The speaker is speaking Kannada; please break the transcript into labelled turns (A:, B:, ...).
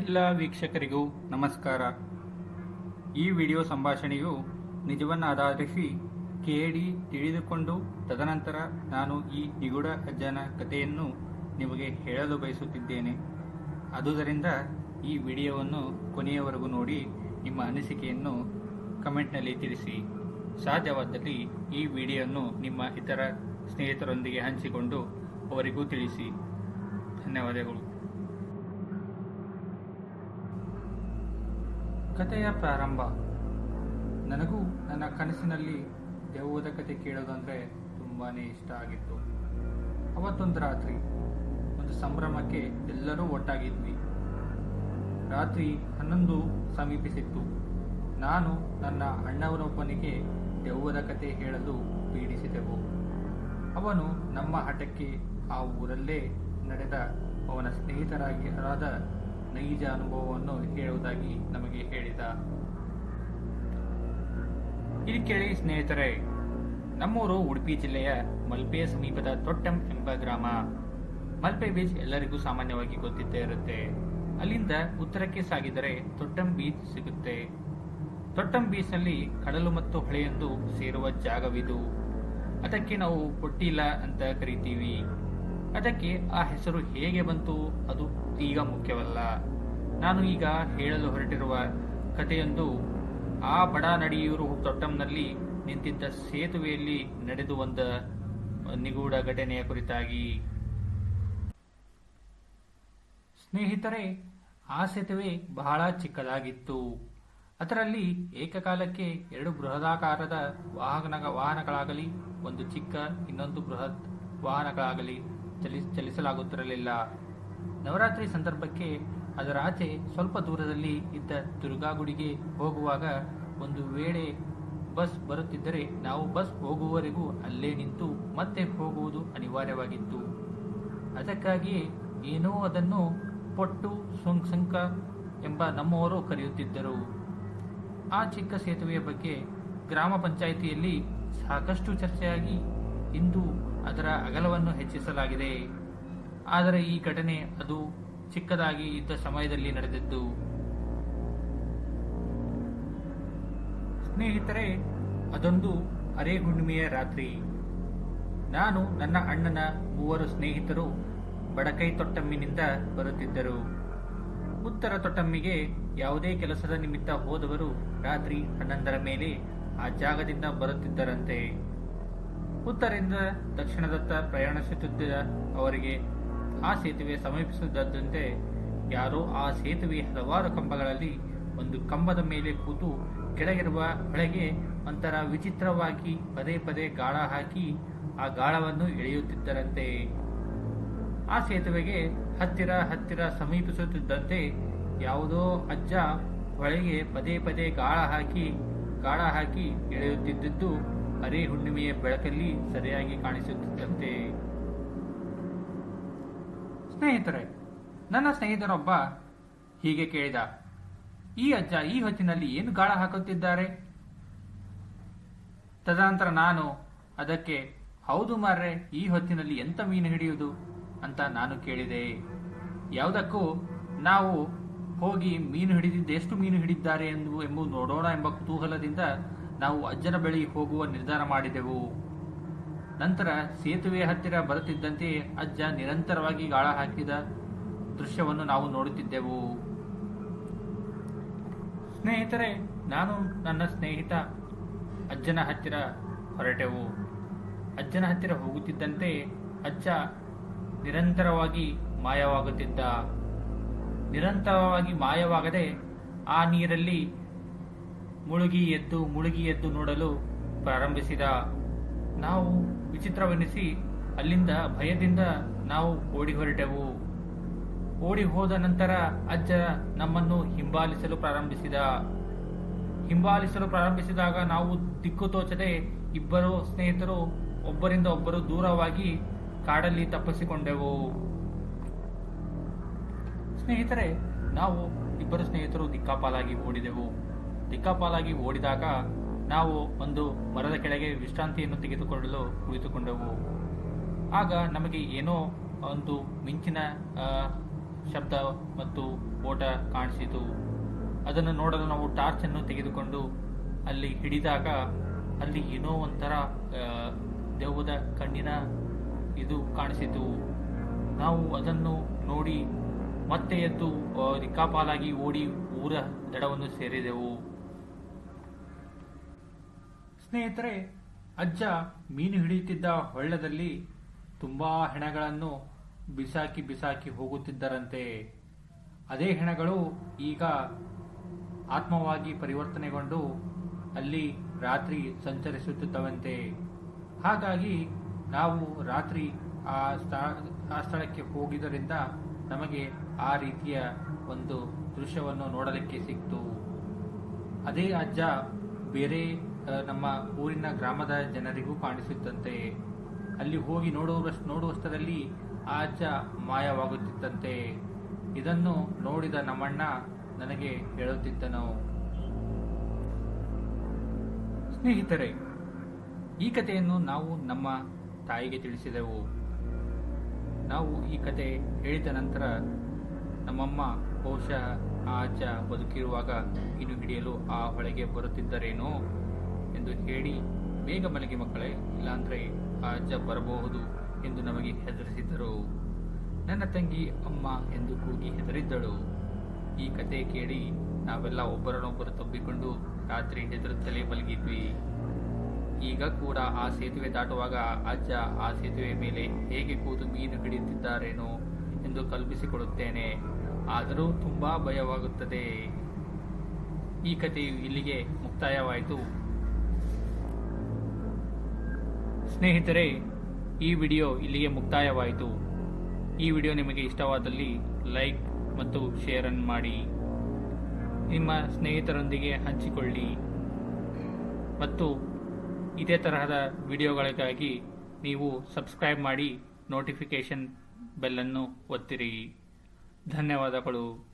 A: ಎಲ್ಲ ವೀಕ್ಷಕರಿಗೂ ನಮಸ್ಕಾರ. ಈ ವಿಡಿಯೋ ಸಂಭಾಷಣೆಯು ನಿಜವನ್ನು ಆಧರಿಸಿ ಕೇಳಿ ತಿಳಿದುಕೊಂಡು ತದನಂತರ ನಾನು ಈ ನಿಗೂಢ ಅಜ್ಜನ ಕಥೆಯನ್ನು ನಿಮಗೆ ಹೇಳಲು ಬಯಸುತ್ತಿದ್ದೇನೆ. ಅದುದರಿಂದ ಈ ವಿಡಿಯೋವನ್ನು ಕೊನೆಯವರೆಗೂ ನೋಡಿ ನಿಮ್ಮ ಅನಿಸಿಕೆಯನ್ನು ಕಮೆಂಟ್ನಲ್ಲಿ ತಿಳಿಸಿ. ಸಾಧ್ಯವಾದಲ್ಲಿ ಈ ವಿಡಿಯೋವನ್ನು ನಿಮ್ಮ ಇತರ ಸ್ನೇಹಿತರೊಂದಿಗೆ ಹಂಚಿಕೊಂಡು ಅವರಿಗೂ ತಿಳಿಸಿ. ಧನ್ಯವಾದಗಳು. ಕಥೆಯ ಪ್ರಾರಂಭ. ನನಗೂ ನನ್ನ ಕನಸಿನಲ್ಲಿ ದೆವ್ವದ ಕತೆ ಕೇಳೋದಂದರೆ ತುಂಬಾನೇ ಇಷ್ಟ ಆಗಿತ್ತು. ಅವತ್ತೊಂದು ರಾತ್ರಿ, ಒಂದು ಸಂಭ್ರಮಕ್ಕೆ ಎಲ್ಲರೂ ಒಟ್ಟಾಗಿದ್ವಿ. ರಾತ್ರಿ ಹನ್ನೊಂದು ಸಮೀಪಿಸಿತ್ತು. ನಾನು ನನ್ನ ಅಣ್ಣವನೊಬ್ಬನಿಗೆ ದೆವ್ವದ ಕತೆ ಹೇಳಲು ಪೀಡಿಸಿದೆವು. ಅವನು ನಮ್ಮ ಹಠಕ್ಕೆ ಆ ಊರಲ್ಲೇ ನಡೆದ ಅವನ ಸ್ನೇಹಿತರಾಗಿರಾದ ನೈಜ ಅನುಭವವನ್ನು ಹೇಳುವುದಾಗಿ ನಮಗೆ ಹೇಳಿದ. ಇಲ್ಲಿ ಕೇಳಿ, ಸ್ನೇಹಿತರೆ, ನಮ್ಮೂರು ಉಡುಪಿ ಜಿಲ್ಲೆಯ ಮಲ್ಪೆ ಸಮೀಪದ ತೊಟ್ಟಂ ಎಂಬ ಗ್ರಾಮ. ಮಲ್ಪೆ ಬೀಚ್ ಎಲ್ಲರಿಗೂ ಸಾಮಾನ್ಯವಾಗಿ ಗೊತ್ತಿದ್ದೇ ಇರುತ್ತೆ. ಅಲ್ಲಿಂದ ಉತ್ತರಕ್ಕೆ ಸಾಗಿದರೆ ತೊಟ್ಟಂ ಬೀಚ್ ಸಿಗುತ್ತೆ. ತೊಟ್ಟಂ ಬೀಚ್ನಲ್ಲಿ ಕಡಲು ಮತ್ತು ಹೊಳೆಯೊಂದು ಸೇರುವ ಜಾಗವಿದು. ಅದಕ್ಕೆ ನಾವು ಕೊಟ್ಟಿಲ್ಲ ಅಂತ ಕರಿತೀವಿ. ಅದಕ್ಕೆ ಆ ಹೆಸರು ಹೇಗೆ ಬಂತು, ಅದು ಈಗ ಮುಖ್ಯವಲ್ಲ. ನಾನು ಈಗ ಹೇಳಲು ಹೊರಟಿರುವ ಕಥೆಯೊಂದು, ಆ ಬಡ ನಡಿಯೂರು ತೊಟ್ಟಂನಲ್ಲಿ ನಿಂತಿದ್ದ ಸೇತುವೆಯಲ್ಲಿ ನಡೆದು ಬಂದ ನಿಗೂಢ ಘಟನೆಯ ಕುರಿತಾಗಿ. ಸ್ನೇಹಿತರೆ, ಆ ಸೇತುವೆ ಬಹಳ ಚಿಕ್ಕದಾಗಿತ್ತು. ಅದರಲ್ಲಿ ಏಕಕಾಲಕ್ಕೆ ಎರಡು ಬೃಹದಾಕಾರದ ವಾಹನ ವಾಹನಗಳಾಗಲಿ ಒಂದು ಚಿಕ್ಕ ಇನ್ನೊಂದು ಬೃಹತ್ ವಾಹನಗಳಾಗಲಿ ಚಲಿ ಚಲಿಸಲಾಗುತ್ತಿರಲಿಲ್ಲ. ನವರಾತ್ರಿ ಸಂದರ್ಭಕ್ಕೆ ಅದರ ಆಚೆ ಸ್ವಲ್ಪ ದೂರದಲ್ಲಿ ಇದ್ದ ದುರ್ಗಾ ಗುಡಿಗೆ ಹೋಗುವಾಗ ಒಂದು ವೇಳೆ ಬಸ್ ಬರುತ್ತಿದ್ದರೆ ನಾವು ಬಸ್ ಹೋಗುವವರೆಗೂ ಅಲ್ಲೇ ನಿಂತು ಮತ್ತೆ ಹೋಗುವುದು ಅನಿವಾರ್ಯವಾಗಿತ್ತು. ಅದಕ್ಕಾಗಿಯೇ ಏನೋ ಅದನ್ನು ಪೊಟ್ಟು ಸುಂಕ ಎಂಬ ನಮ್ಮವರು ಕರೆಯುತ್ತಿದ್ದರು. ಆ ಚಿಕ್ಕ ಸೇತುವೆಯ ಬಗ್ಗೆ ಗ್ರಾಮ ಪಂಚಾಯಿತಿಯಲ್ಲಿ ಸಾಕಷ್ಟು ಚರ್ಚೆಯಾಗಿ ಇಂದು ಅದರ ಅಗಲವನ್ನು ಹೆಚ್ಚಿಸಲಾಗಿದೆ. ಆದರೆ ಈ ಘಟನೆ ಅದು ಚಿಕ್ಕದಾಗಿ ಇದ್ದ ಸಮಯದಲ್ಲಿ ನಡೆದಿದ್ದು. ಸ್ನೇಹಿತರೆ, ಅದೊಂದು ಅರೆ ಹುಣ್ಣಿಮೆಯ ರಾತ್ರಿ. ನಾನು ನನ್ನ ಅಣ್ಣನ ಮೂವರು ಸ್ನೇಹಿತರು ಬಡಕೈ ತೊಟ್ಟಮ್ಮಿನಿಂದ ಬರುತ್ತಿದ್ದರು. ಉತ್ತರ ತೊಟ್ಟಮ್ಮಿಗೆ ಯಾವುದೇ ಕೆಲಸದ ನಿಮಿತ್ತ ಹೋದವರು ರಾತ್ರಿ ಹನ್ನೊಂದರ ಮೇಲೆ ಆ ಜಾಗದಿಂದ ಬರುತ್ತಿದ್ದರಂತೆ. ಉತ್ತರದಿಂದ ದಕ್ಷಿಣದತ್ತ ಪ್ರಯಾಣಿಸುತ್ತಿದ್ದ ಅವರಿಗೆ ಆ ಸೇತುವೆ ಸಮೀಪಿಸುತ್ತಿದ್ದಂತೆ ಯಾರೋ ಆ ಸೇತುವೆ ಹಲವಾರು ಕಂಬಗಳಲ್ಲಿ ಒಂದು ಕಂಬದ ಮೇಲೆ ಕೂತು ಕೆಳಗಿರುವ ಹೊಳೆಗೆ ಒಂಥರ ವಿಚಿತ್ರವಾಗಿ ಪದೇ ಪದೇ ಗಾಳ ಹಾಕಿ ಆ ಗಾಳವನ್ನು ಎಳೆಯುತ್ತಿದ್ದರಂತೆ. ಆ ಸೇತುವೆಗೆ ಹತ್ತಿರ ಹತ್ತಿರ ಸಮೀಪಿಸುತ್ತಿದ್ದಂತೆ ಯಾವುದೋ ಅಜ್ಜ ಹೊಳೆಗೆ ಪದೇ ಪದೇ ಗಾಳ ಹಾಕಿ ಗಾಳ ಹಾಕಿ ಎಳೆಯುತ್ತಿದ್ದದ್ದು ಅರೆ ಹುಣ್ಣಿಮೆಯ ಬೆಳಕಲ್ಲಿ ಸರಿಯಾಗಿ ಕಾಣಿಸುತ್ತಿದ್ದಂತೆ. ಸ್ನೇಹಿತರೆ, ನನ್ನ ಸ್ನೇಹಿತರೊಬ್ಬ ಹೀಗೆ ಕೇಳಿದ, ಈ ಅಜ್ಜ ಈ ಹೊತ್ತಿನಲ್ಲಿ ಏನು ಗಾಳ ಹಾಕುತ್ತಿದ್ದಾರೆ? ತದನಂತರ ನಾನು, ಅದಕ್ಕೆ ಹೌದು ಮಾರ್ರೆ, ಈ ಹೊತ್ತಿನಲ್ಲಿ ಎಂತ ಮೀನು ಹಿಡಿಯುವುದು? ಅಂತ ನಾನು ಕೇಳಿದೆ. ಯಾವುದಕ್ಕೂ ನಾವು ಹೋಗಿ ಮೀನು ಹಿಡಿದಿದ್ದು ಎಷ್ಟು ಮೀನು ಹಿಡಿದ್ದಾರೆ ಎಂದು, ಎಂಬುದು ನೋಡೋಣ ಎಂಬ ಕುತೂಹಲದಿಂದ ನಾವು ಅಜ್ಜನ ಬಳಿ ಹೋಗುವ ನಿರ್ಧಾರ ಮಾಡಿದೆವು. ನಂತರ ಸೇತುವೆ ಹತ್ತಿರ ಬರುತ್ತಿದ್ದಂತೆ ಅಜ್ಜ ನಿರಂತರವಾಗಿ ಗಾಳ ಹಾಕಿದ ದೃಶ್ಯವನ್ನು ನಾವು ನೋಡುತ್ತಿದ್ದೆವು. ಸ್ನೇಹಿತರೆ, ನಾನು ನನ್ನ ಸ್ನೇಹಿತ ಅಜ್ಜನ ಹತ್ತಿರ ಹೊರಟೆವು. ಅಜ್ಜನ ಹತ್ತಿರ ಹೋಗುತ್ತಿದ್ದಂತೆ ಅಜ್ಜ ನಿರಂತರವಾಗಿ ಮಾಯವಾಗುತ್ತಿದ್ದ. ನಿರಂತರವಾಗಿ ಮಾಯವಾಗದೆ ಆ ನೀರಲ್ಲಿ ಮುಳುಗಿ ಎದ್ದು ಮುಳುಗಿ ಎದ್ದು ನೋಡಲು ಪ್ರಾರಂಭಿಸಿದ. ನಾವು ವಿಚಿತ್ರವೆನಿಸಿ ಅಲ್ಲಿಂದ ಭಯದಿಂದ ನಾವು ಓಡಿ ಹೊರಟೆವು. ಓಡಿ ಹೋದ ನಂತರ ಅಜ್ಜ ನಮ್ಮನ್ನು ಹಿಂಬಾಲಿಸಲು ಪ್ರಾರಂಭಿಸಿದ. ಹಿಂಬಾಲಿಸಲು ಪ್ರಾರಂಭಿಸಿದಾಗ ನಾವು ದಿಕ್ಕು ತೋಚದೆ ಇಬ್ಬರು ಸ್ನೇಹಿತರು ಒಬ್ಬರಿಂದ ಒಬ್ಬರು ದೂರವಾಗಿ ಕಾಡಲ್ಲಿ ತಪ್ಪಿಸಿಕೊಂಡೆವು. ಸ್ನೇಹಿತರೆ, ನಾವು ಇಬ್ಬರು ಸ್ನೇಹಿತರು ದಿಕ್ಕಾಪಾಲಾಗಿ ಓಡಿದೆವು. ದಿಕ್ಕಾಪಾಲಾಗಿ ಓಡಿದಾಗ ನಾವು ಒಂದು ಮರದ ಕೆಳಗೆ ವಿಶ್ರಾಂತಿಯನ್ನು ತೆಗೆದುಕೊಳ್ಳಲು ಕುಳಿತುಕೊಂಡೆವು. ಆಗ ನಮಗೆ ಏನೋ ಒಂದು ಮಿಂಚಿನ ಶಬ್ದ ಮತ್ತು ಓಟ ಕಾಣಿಸಿತು. ಅದನ್ನು ನೋಡಲು ನಾವು ಟಾರ್ಚ್ ಅನ್ನು ತೆಗೆದುಕೊಂಡು ಅಲ್ಲಿ ಹಿಡಿದಾಗ ಅಲ್ಲಿ ಏನೋ ಒಂಥರ ದೇವದ ಕಣ್ಣಿನ ಇದು ಕಾಣಿಸಿತು. ನಾವು ಅದನ್ನು ನೋಡಿ ಮತ್ತೆ ಎದ್ದು ರಿಕ್ಕಾಪಾಲಾಗಿ ಓಡಿ ಊರ ದಡವನ್ನು ಸೇರಿದೆವು. ಸ್ನೇಹಿತರೆ, ಅಜ್ಜ ಮೀನು ಹಿಡಿಯುತ್ತಿದ್ದ ಹೊಳ್ಳದಲ್ಲಿ ತುಂಬಾ ಹೆಣಗಳನ್ನು ಬಿಸಾಕಿ ಬಿಸಾಕಿ ಹೋಗುತ್ತಿದ್ದರಂತೆ. ಅದೇ ಹೆಣಗಳು ಈಗ ಆತ್ಮವಾಗಿ ಪರಿವರ್ತನೆಗೊಂಡು ಅಲ್ಲಿ ರಾತ್ರಿ ಸಂಚರಿಸುತ್ತಿದ್ದವಂತೆ. ಹಾಗಾಗಿ ನಾವು ರಾತ್ರಿ ಆ ಸ್ಥಳ, ಆ ಸ್ಥಳಕ್ಕೆ ಹೋಗಿದ್ದರಿಂದ ನಮಗೆ ಆ ರೀತಿಯ ಒಂದು ದೃಶ್ಯವನ್ನು ನೋಡಲಿಕ್ಕೆ ಸಿಕ್ತು. ಅದೇ ಅಜ್ಜ ಬೇರೆ ನಮ್ಮ ಊರಿನ ಗ್ರಾಮದ ಜನರಿಗೂ ಕಾಣಿಸುತ್ತಂತೆ. ಅಲ್ಲಿ ಹೋಗಿ ನೋಡುವಷ್ಟು ನೋಡುವಷ್ಟರಲ್ಲಿ ಆ ಮಾಯವಾಗುತ್ತಿತ್ತಂತೆ. ಇದನ್ನು ನೋಡಿದ ನಮ್ಮಣ್ಣ ನನಗೆ ಹೇಳುತ್ತಿದ್ದನು. ಸ್ನೇಹಿತರೆ, ಈ ಕಥೆಯನ್ನು ನಾವು ನಮ್ಮ ತಾಯಿಗೆ ತಿಳಿಸಿದೆವು. ನಾವು ಈ ಕತೆ ಹೇಳಿದ ನಂತರ ನಮ್ಮಮ್ಮ ಬಹುಶಃ ಆ ಅಜ್ಜ ಬದುಕಿರುವಾಗ ಇನ್ನು ಹಿಡಿಯಲು ಆ ಹೊಳೆಗೆ ಬರುತ್ತಿದ್ದರೇನೋ? ಎಂದು ಹೇಳಿ, ಬೇಗ ಮಲಗಿ ಮಕ್ಕಳೇ, ಇಲ್ಲಾಂದ್ರೆ ಆ ಅಜ್ಜ ಬರಬಹುದು ಎಂದು ನಮಗೆ ಹೆದರಿಸಿದ್ದರು ನನ್ನ ತಂಗಿ ಅಮ್ಮ ಎಂದು ಕೂಗಿ ಹೆದರಿದ್ದಳು. ಈ ಕತೆ ಕೇಳಿ ನಾವೆಲ್ಲ ಒಬ್ಬರನ್ನೊಬ್ಬರು ತಬ್ಬಿಕೊಂಡು ರಾತ್ರಿ ಹೆದರುತ್ತಲೇ ಮಲಗಿದ್ವಿ. ಈಗ ಕೂಡ ಆ ಸೇತುವೆ ದಾಟುವಾಗ ಅಜ್ಜ ಆ ಸೇತುವೆ ಮೇಲೆ ಹೇಗೆ ಕೂತು ಮೀನು ಹಿಡಿಯುತ್ತಿದ್ದಾರೇನೋ ಎಂದು ಕಲ್ಪಿಸಿಕೊಡುತ್ತೇನೆ ಆದರೂ ತುಂಬಾ ಭಯವಾಗುತ್ತದೆ. ಈ ಕಥೆಯು ಇಲ್ಲಿಗೆ ಮುಕ್ತಾಯವಾಯಿತು. ಸ್ನೇಹಿತರೆ, ಈ ವಿಡಿಯೋ ಇಲ್ಲಿಗೆ ಮುಕ್ತಾಯವಾಯಿತು. ಈ ವಿಡಿಯೋ ನಿಮಗೆ ಇಷ್ಟವಾದಲ್ಲಿ ಲೈಕ್ ಮತ್ತು ಶೇರನ್ನು ಮಾಡಿ. ನಿಮ್ಮ ಸ್ನೇಹಿತರೊಂದಿಗೆ ಹಂಚಿಕೊಳ್ಳಿ. ಮತ್ತು ಇದೇ ತರಹದ ವಿಡಿಯೋಗಳಿಗಾಗಿ ನೀವು ಸಬ್ಸ್ಕ್ರೈಬ್ ಮಾಡಿ ನೋಟಿಫಿಕೇಷನ್ ಬೆಲ್ಲನ್ನು ಒತ್ತಿರಿ. ಧನ್ಯವಾದಗಳು.